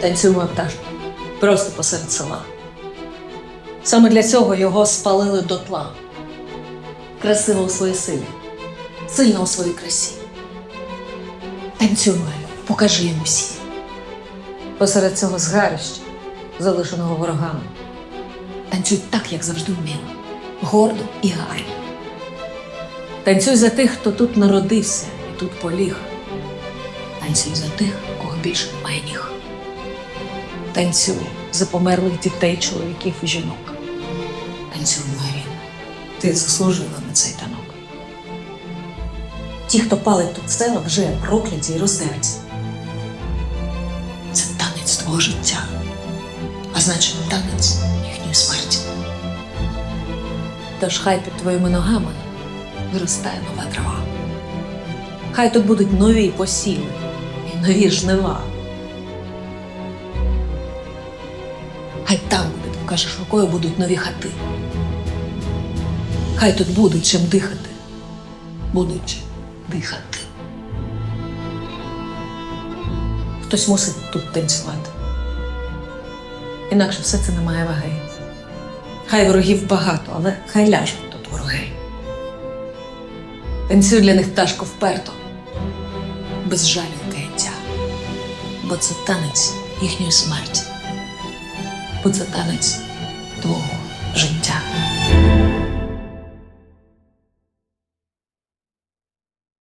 Танцюємо пташ просто посеред села. Саме для цього його спалили дотла. Красиво у своїй силі, сильно у своїй красі. Танцюй, покажи їм усі. Посеред цього згарища, залишеного ворогами. Танцюй так, як завжди вміла. Гордо і гарно. Танцюй за тих, хто тут народився і тут поліг. Танцюй за тих, кого більше немає ніг. Танцюй за померлих дітей, чоловіків і жінок. Танцюй, Маріна. Ти заслужила на цей танок. Ті, хто палить тут села, вже прокляті і роздерті. Це танець твого життя, а значить, танець їхньої смерті. Тож хай під твоїми ногами виростає нова трава. Хай тут будуть нові посіви і нові жнива. Хай там, де ти покажеш рукою, будуть нові хати. Хай тут будуть чим дихати. Будуть дихати. Хтось мусить тут танцювати. Інакше все це не має ваги. Хай ворогів багато, але хай ляжуть тут вороги. Танцюй для них пташко вперто, без жалю і каяття. Бо це танець їхньої смерті. Бо це танець твого життя.